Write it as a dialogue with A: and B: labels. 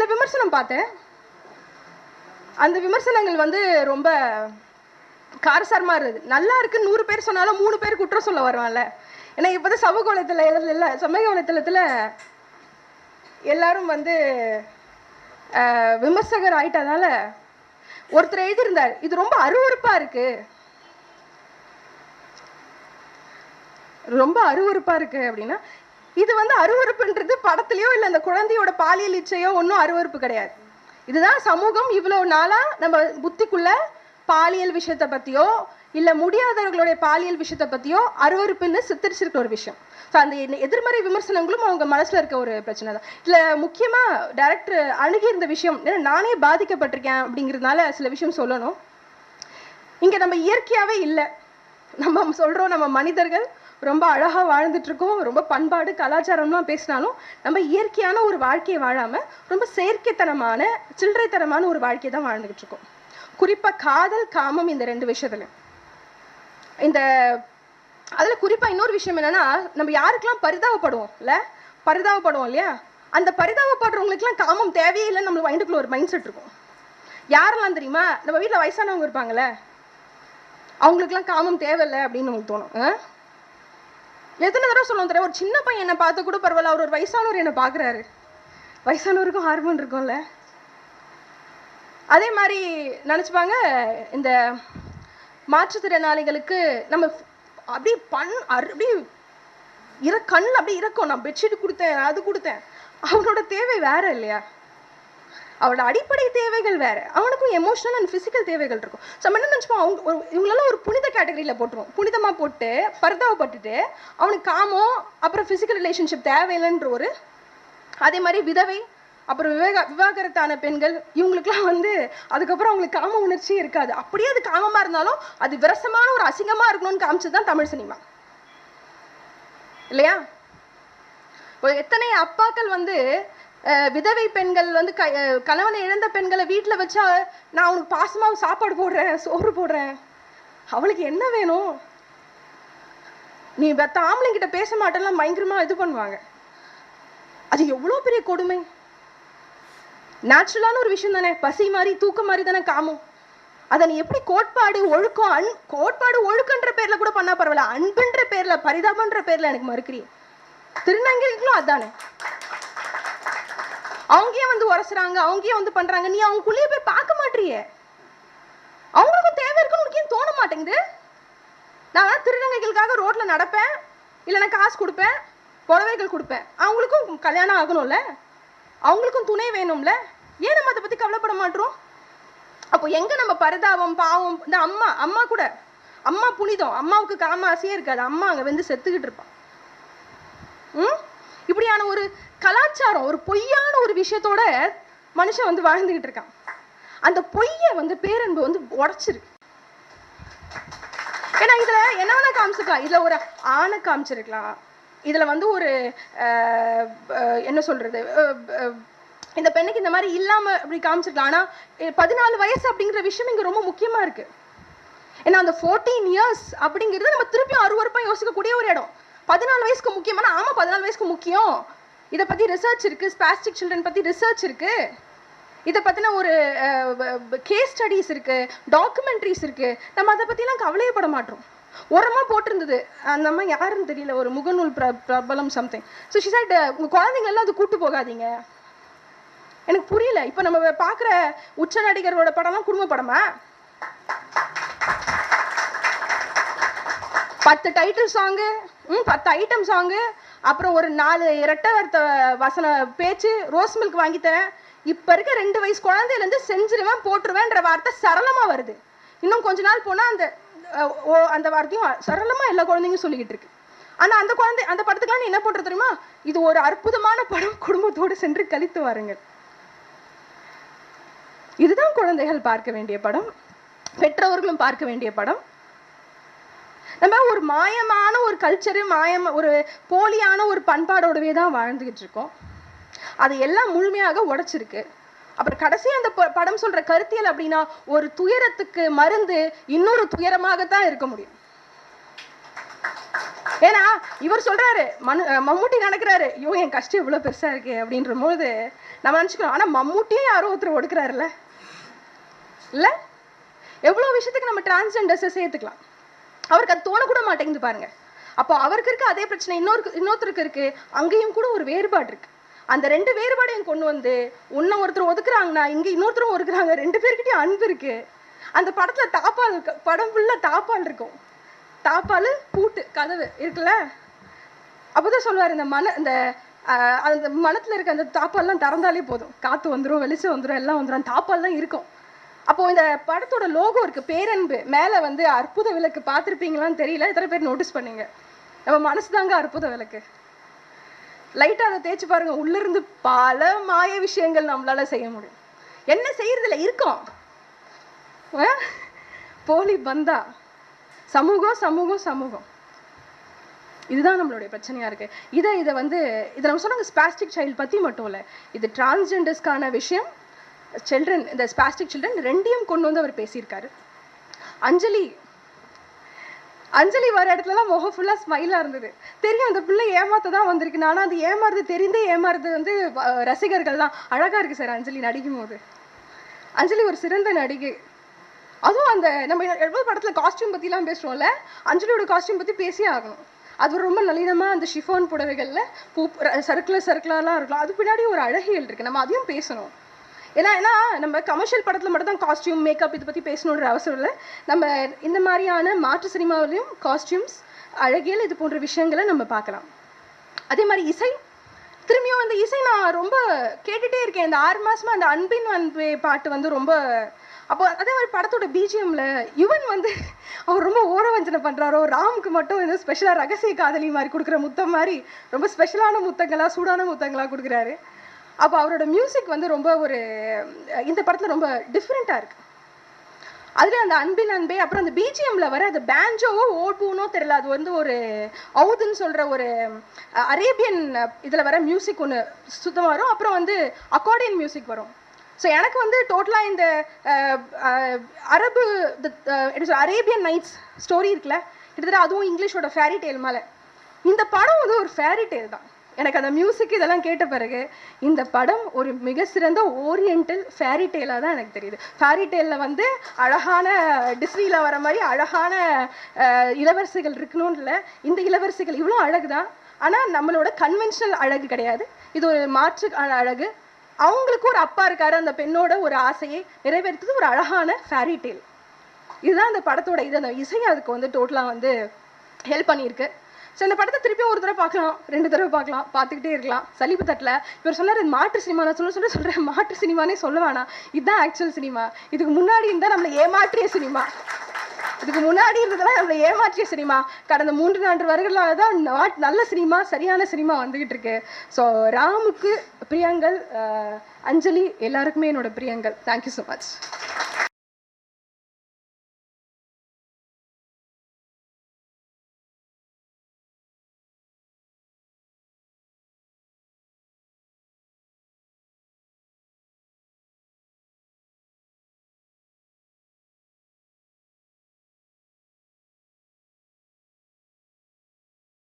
A: சில விமர்சனம் பார்த்தேன். அந்த விமர்சனங்கள் வந்து ரொம்ப காரசாரமா இருந்தது. நல்லா இருக்கு நூறு பேர் சொன்னாலும் மூணு பேர் குற்றம் சொல்ல வருவான்ல ஏன்னா இப்போதான் சமூக வலைத்தள இல்லை சமூக வலைத்தளத்தில் எல்லாரும் வந்து விமர்சகர் ஆயிட்டதால ஒருத்தர் எழுதியிருந்தார். இது ரொம்ப அருவருப்பா இருக்கு. ரொம்ப அருவருப்பா இருக்கு அப்படின்னா இது வந்து அருவருப்புன்றது படத்துலையோ இல்லை அந்த குழந்தையோட பாலியல் இச்சையோ ஒன்றும் அருவருப்பு கிடையாது. இதுதான் சமூகம் இவ்வளோ நாளாக நம்ம புத்திக்குள்ள பாலியல் விஷயத்தை பற்றியோ இல்லை முடியாதவர்களுடைய பாலியல் விஷயத்தை பற்றியோ அருவருப்புன்னு சித்தரிச்சிருக்க ஒரு விஷயம். ஸோ அந்த எதிர்மறை விமர்சனங்களும் அவங்க மனசில் இருக்க ஒரு பிரச்சனை தான். இதில் முக்கியமாக டேரக்டர் அணுகி இருந்த விஷயம் ஏன்னா நானே பாதிக்கப்பட்டிருக்கேன் அப்படிங்கிறதுனால சில விஷயம் சொல்லணும். இங்கே நம்ம இயற்கையாகவே இல்லை. நம்ம சொல்கிறோம் நம்ம மனிதர்கள் ரொம்ப அழகாக வாழ்ந்துட்டுருக்கோம். ரொம்ப பண்பாடு கலாச்சாரம்லாம் பேசினாலும் நம்ம இயற்கையான ஒரு வாழ்க்கையை வாழாமல் ரொம்ப செயற்கைத்தனமான சில்லறைத்தனமான ஒரு வாழ்க்கையை தான் வாழ்ந்துகிட்டு இருக்கோம் காதல் காமம் இந்த ரெண்டு விஷயத்துல. இந்த அதில் குறிப்பாக இன்னொரு விஷயம் என்னென்னா நம்ம யாருக்கெல்லாம் பரிதாபப்படுவோம் இல்லை பரிதாபப்படுவோம் இல்லையா? அந்த பரிதாபப்படுறவங்களுக்குலாம் காமம் தேவையே இல்லைன்னு நம்ம மைண்டுக்குள்ள ஒரு மைண்ட் செட் இருக்கும். யாரெல்லாம் தெரியுமா? நம்ம வீட்டில் வயசானவங்க இருப்பாங்கல்ல? அவங்களுக்குலாம் காமம் தேவையில்லை அப்படின்னு நமக்கு தோணும். ஆ? எத்தனை தடவை சொல்லணும் தெரியும்? ஒரு சின்ன பையன் என்னை பார்த்து கூட பரவாயில்ல அவர் ஒரு வயசானவர் என்னை பார்க்குறாரு. வயசானவருக்கும் ஹார்மோன் இருக்கும்ல. அதே மாதிரி நினச்சிப்பாங்க இந்த மாற்றுத்திறனாளிகளுக்கு நம்ம அப்படியே பண் அரு- அப்படியே இற கண்ணில் அப்படியே இறக்கும். நான் பெட்ஷீட் கொடுத்தேன் அது கொடுத்தேன். அவனோட தேவை வேற இல்லையா? அவனோட அடிப்படை தேவைகள் வேறு. அவனுக்கும் எமோஷனல் அண்ட் ஃபிசிக்கல் தேவைகள் இருக்கும். ஸோ நம்ம என்ன நினச்சிப்போம்? அவங்க ஒரு இவங்களெல்லாம் ஒரு புனித கேட்டகரியில் போட்டுருவோம். புனிதமாக போட்டு பர்தாவப்பட்டுட்டு அவனுக்கு காமம் அப்புறம் ஃபிசிக்கல் ரிலேஷன்ஷிப் தேவையில்லைன்ற ஒரு அதே மாதிரி விதவை அப்புறம் விவேக விவாகரத்தான பெண்கள் இவங்களுக்குலாம் வந்து அதுக்கப்புறம் அவங்களுக்கு காம உணர்ச்சியே இருக்காது. அப்படியே அது காமமாக இருந்தாலும் அது விரசமான ஒரு அசிங்கமாக இருக்கணும்னு காமிச்சது தான் தமிழ் சினிமா. இல்லையா? ஒரு எத்தனை அப்பாக்கள் வந்து விதவை பெண்கள் வந்து க கணவனை இழந்த பெண்களை வீட்டில் வச்சா நான் அவனுக்கு பாசமாக சாப்பாடு போடுறேன் சோறு போடுறேன். அவளுக்கு என்ன வேணும்? நீ மற்ற ஆம்பளைங்கிட்ட பேச மாட்டேன்லாம் பயங்கரமாக இது பண்ணுவாங்க. அது எவ்வளோ பெரிய கொடுமை? நேச்சுரலான ஒரு விஷயம் தானே. பசி மாதிரி தூக்கம் மாதிரி தானே காமும். அதை நீ எப்படி கோட்பாடு ஒழுக்கம் அன் கோட்பாடு ஒழுக்கன்ற பேரில் கூட பண்ணால் பரவாயில்ல. அன்புன்ற பேரில் பரிதாபன்ற பேரில் எனக்கு மறுக்கிறீ திருநங்கைகளும் அதானே. அவங்கயே வந்து உரசுறாங்க அவங்கயே வந்து பண்றாங்க. நீ அவங்க அவங்களுக்குள்ளேயே போய் பார்க்க மாட்டியே. அவங்களுக்கும் தேவை இருக்குன்னு உனக்கு ஏன் தோண மாட்டேங்குது? நான் திருநங்கைகளுக்காக ரோட்ல நடப்பேன் இல்லைன்னா காசு கொடுப்பேன் புடவைகள் கொடுப்பேன். அவங்களுக்கும் கல்யாணம் ஆகணும்ல? அவங்களுக்கும் துணை வேணும்ல? ஏன் நம்ம அதை பத்தி கவலைப்பட மாட்டோம்? அப்போ எங்க நம்ம பரிதாபம் பாவம் இந்த அம்மா அம்மா கூட அம்மா புனிதம் அம்மாவுக்கு காமாசையே இருக்காது. அம்மா அங்க வந்து செத்துக்கிட்டு இருப்பான் ம்? மாதிரியான ஒரு கலாச்சாரம் ஒரு பொய்யான ஒரு விஷயத்தோட மனுஷன் வந்து வாழ்ந்துகிட்டு இருக்கான். அந்த பொய்யை வந்து பேரன்பு வந்து உடைச்சிருக்கு. ஏன்னா இதுல என்ன வேணா காமிச்சிருக்கலாம்? இதுல ஒரு ஆணை காமிச்சிருக்கலாம். இதுல வந்து ஒரு அஹ், என்ன சொல்றது? இந்த பெண்ணுக்கு இந்த மாதிரி இல்லாம அப்படி காமிச்சிருக்கலாம். ஆனா பதினாலு வயசு அப்படிங்கிற விஷயம் இங்க ரொம்ப முக்கியமா இருக்கு. ஏன்னா அந்த ஃபோர்டீன் இயர்ஸ் அப்படிங்கிறது நம்ம திருப்பி அறுவறுப்பா யோசிக்கக்கூடிய ஒரு இடம். பதினாலு வயசுக்கு முக்கியமான ஆமாம் பதினாலு வயசுக்கு முக்கியம். இதை பற்றி ரிசர்ச் இருக்குது ஸ்பாஸ்டிக் சில்ட்ரன் பற்றி ரிசர்ச் இருக்கு. இதை பற்றின ஒரு கேஸ் ஸ்டடீஸ் இருக்குது டாக்குமெண்ட்ரிஸ் இருக்குது நம்ம அதை பற்றிலாம் கவலையப்பட மாட்டோம். உரமாக போட்டிருந்தது. அந்த அம்மா யாருன்னு தெரியல ஒரு முகநூல் பிர பிரபலம் சம்திங் ஸோ ஷி சைட் உங்கள் குழந்தைங்களெல்லாம் அது கூட்டு போகாதீங்க. எனக்கு புரியல. இப்போ நம்ம பார்க்குற உச்ச நடிகர்களோட படம்லாம் குடும்ப படமா? பத்து டைட்டில் சாங்கு ம் பத்து ஐட்டம் சாங்கு அப்புறம் ஒரு நாலு இரட்டை வார்த்த வசன பேச்சு ரோஸ் மில்க் வாங்கித்தரேன் இப்போ இருக்க ரெண்டு வயசு குழந்தையிலேருந்து செஞ்சிருவேன் போட்டுருவேன்ற வார்த்தை சரளமாக வருது. இன்னும் கொஞ்ச நாள் போனால் அந்த ஓ அந்த வார்த்தையும் சரளமாக எல்லா குழந்தைங்களும் சொல்லிக்கிட்டு இருக்கு. ஆனால் அந்த குழந்தை அந்த படத்துக்குலாம் நீ என்ன போட்டு தெரியுமா? இது ஒரு அற்புதமான படம் குடும்பத்தோடு சென்று கழித்து வாருங்கள். இதுதான் குழந்தைகள் பார்க்க வேண்டிய படம். பெற்றோர்களும் பார்க்க வேண்டிய படம். நம்ம ஒரு மாயமான ஒரு கல்ச்சரு மாயம் ஒரு போலியான ஒரு பண்பாடோடவே தான் வாழ்ந்துகிட்டு இருக்கோம். அது எல்லாம் முழுமையாக உடைச்சிருக்கு. அப்புறம் கடைசி அந்த ப- படம் சொல்ற கருத்தியல் அப்படின்னா ஒரு துயரத்துக்கு மருந்து இன்னொரு துயரமாகத்தான் இருக்க முடியும். ஏன்னா இவர் சொல்றாரு மனு மம்முட்டி நடக்கிறாரு ஐயோ என் கஷ்டம் இவ்வளவு பெருசா இருக்கு அப்படின்ற போது நம்ம நினைச்சுக்கிறோம் ஆனா மம்முட்டியே யாரோ ஒருத்தர் ஒடுக்கிறாருல்ல? இல்ல? எவ்வளவு விஷயத்துக்கு நம்ம டிரான்ஸ்ஜெண்டர்ஸை சேர்த்துக்கலாம். அவருக்கு அது தோணக்கூட மாட்டேங்குது பாருங்க. அப்போ அவருக்கு இருக்க அதே பிரச்சனை இன்னொரு இன்னொருத்தருக்கு இருக்கு. அங்கேயும் கூட ஒரு வேறுபாடு இருக்கு. அந்த ரெண்டு வேறுபாடையும் கொண்டு வந்து உன்னை ஒருத்தர் ஒதுக்குறாங்கன்னா இங்க இன்னொருத்தரும் ஒதுக்குறாங்க. ரெண்டு பேர்கிட்டயும் அன்பு இருக்கு. அந்த படத்துல தாப்பால் படம் ஃபுல்லா தாப்பால் இருக்கும். தாப்பால் பூட்டு கதவு இருக்குல்ல? அப்போதான் சொல்லுவார் இந்த மன இந்த அந்த மனத்துல இருக்க அந்த தாப்பால்லாம் திறந்தாலே போதும். காத்து வந்துடும் வெளிச்சம் வந்துடும் எல்லாம் வந்துடும் தாப்பால் தான் இருக்கும். அப்போ இந்த படத்தோட லோகோ இருக்கு. பேரன்பு. மேல வந்து அற்புத விளக்கு பார்த்துருப்பீங்களான்னு தெரியல. எத்தனை பேர் நோட்டீஸ் பண்ணீங்க? நம்ம மனசு தாங்க அற்புத விளக்கு. லைட்டாக அதை தேய்ச்சி பாருங்க. உள்ளிருந்து பல மாய விஷயங்கள் நம்மளால செய்ய முடியும். என்ன செய்யறதுல இருக்கோம். ஆ? போலி பந்தா. சமூகம் சமூகம் சமூகம். இதுதான் நம்மளுடைய பிரச்சனையாக இருக்குது இதை இதை வந்து இதை நம்ம சொன்னாங்க ஸ்பாஸ்டிக் சைல்டு பற்றி மட்டும் இல்லை. இது டிரான்ஸ்ஜெண்டர்ஸ்க்கான விஷயம். சில்ட்ரன் இந்த ஸ்பாஸ்டிக் சில்ட்ரன் ரெண்டையும் கொண்டு வந்து அவர் பேசியிருக்காரு. அஞ்சலி அஞ்சலி வர இடத்துலலாம் முகம் ஃபுல்லாக ஸ்மைலாக இருந்தது. தெரியும் அந்த பிள்ளை ஏமாத்த தான் வந்திருக்கு. ஆனால் அது ஏமாறுது தெரிந்தே ஏமாறுது வந்து ரசிகர்கள் தான் அழகாக இருக்குது சார் அஞ்சலி நடிக்கும் போது அஞ்சலி ஒரு சிறந்த நடிகை. அதுவும் அந்த நம்ம எவ்வளோ படத்தில் காஸ்டியூம் பற்றிலாம் பேசுகிறோம்ல அஞ்சலியோட காஸ்டியூம் பற்றி பேசியே ஆகணும். அது ரொம்ப நளினமாக அந்த ஷிஃபான் புடவைகளில் பூ சர்க்குலர் சர்க்குலர்லாம் இருக்கலாம் அது பின்னாடி ஒரு அழகியல் இருக்குது நம்ம அதையும் பேசணும். ஏன்னா ஏன்னா நம்ம கமர்ஷியல் படத்தில் மட்டும் தான் காஸ்டியூம் மேக்கப் இதை பற்றி பேசணுன்ற அவசியம் இல்லை. நம்ம இந்த மாதிரியான மாற்று சினிமாவிலையும் காஸ்டியூம்ஸ் அழகியல் இது போன்ற விஷயங்களை நம்ம பார்க்கலாம். அதே மாதிரி இசை. திரும்பியும் அந்த இசை நான் ரொம்ப கேட்டுகிட்டே இருக்கேன். இந்த ஆறு மாதமாக அந்த அன்பின் அன்பே பாட்டு வந்து ரொம்ப அப்போ அதே மாதிரி படத்தோட பிஜிஎம்ல யுவன் வந்து அவர் ரொம்ப ஓரவஞ்சனை பண்ணுறாரோ ராமுக்கு மட்டும் ஏதோ ஸ்பெஷலாக ரகசிய காதலி மாதிரி கொடுக்குற முத்தம் மாதிரி ரொம்ப ஸ்பெஷலான முத்தங்களாக சூடான முத்தங்களாக கொடுக்குறாரு. அப்போ அவரோட மியூசிக் வந்து ரொம்ப ஒரு இந்த படத்தில் ரொம்ப டிஃப்ரெண்ட்டாக இருக்குது அதில் அந்த அன்பின் அன்பே அப்புறம் அந்த பிஜிஎம்ல வர அந்த பேஞ்சோவோ ஓட்பூனோ தெரியல. அது வந்து ஒரு அவுதுன்னு சொல்கிற ஒரு அரேபியன் இதில் வர மியூசிக் ஒன்று சுத்தமாக வரும். அப்புறம் வந்து அக்கார்டியன் மியூசிக் வரும். ஸோ எனக்கு வந்து டோட்டலாக இந்த அரபு அரேபியன் நைட்ஸ் ஸ்டோரி இருக்குல்ல கிட்டத்தட்ட அதுவும் இங்கிலீஷோட ஃபேரி டேல் மேலே. இந்த படம் வந்து ஒரு ஃபேரி டேல் தான். எனக்கு அந்த மியூசிக் இதெல்லாம் கேட்ட பிறகு இந்த படம் ஒரு மிக சிறந்த ஓரியண்டல் ஃபேரி டெய்லாக தான் எனக்கு தெரியுது. ஃபேரி டெய்லில் வந்து அழகான டிஸ்னியில் வர மாதிரி அழகான இளவரசிகள் இருக்கணும்னு இல்லை. இந்த இளவரசிகள் இவ்வளோ அழகு தான் ஆனால் நம்மளோட கன்வென்ஷனல் அழகு கிடையாது. இது ஒரு மாற்று அழகு. அவங்களுக்கு ஒரு அப்பா இருக்காரு. அந்த பெண்ணோட ஒரு ஆசையை நிறைவேற்றுறது ஒரு அழகான ஃபேரி டெய்ல் இதுதான் அந்த படத்தோட இது. அந்த இசை அதுக்கு வந்து டோட்டலாக வந்து ஹெல்ப் பண்ணியிருக்கு. ஸோ இந்த படத்தை திருப்பியும் ஒரு தடவை பார்க்கலாம் ரெண்டு தடவை பார்க்கலாம் பார்த்துக்கிட்டே இருக்கலாம். சலிப்பு தட்டில். இவர் சொன்னார் இது மாற்று சினிமா நான் சொல்ல சொல்ல சொல்கிறேன் மாற்று சினிமானே சொல்ல வேணாம். இதுதான் ஆக்சுவல் சினிமா இதுக்கு முன்னாடி இருந்தால் நம்மளை ஏமாற்றிய சினிமா இதுக்கு முன்னாடி இருந்ததெல்லாம் நம்மளை ஏமாற்றிய சினிமா கடந்த மூன்று நான்கு வருடங்களாக தான் நாட்- நல்ல சினிமா சரியான சினிமா வந்துகிட்டு இருக்கு. ஸோ ராமுக்கு பிரியங்கள் அஞ்சலி எல்லாருக்குமே என்னோட பிரியங்கள். Thank you so much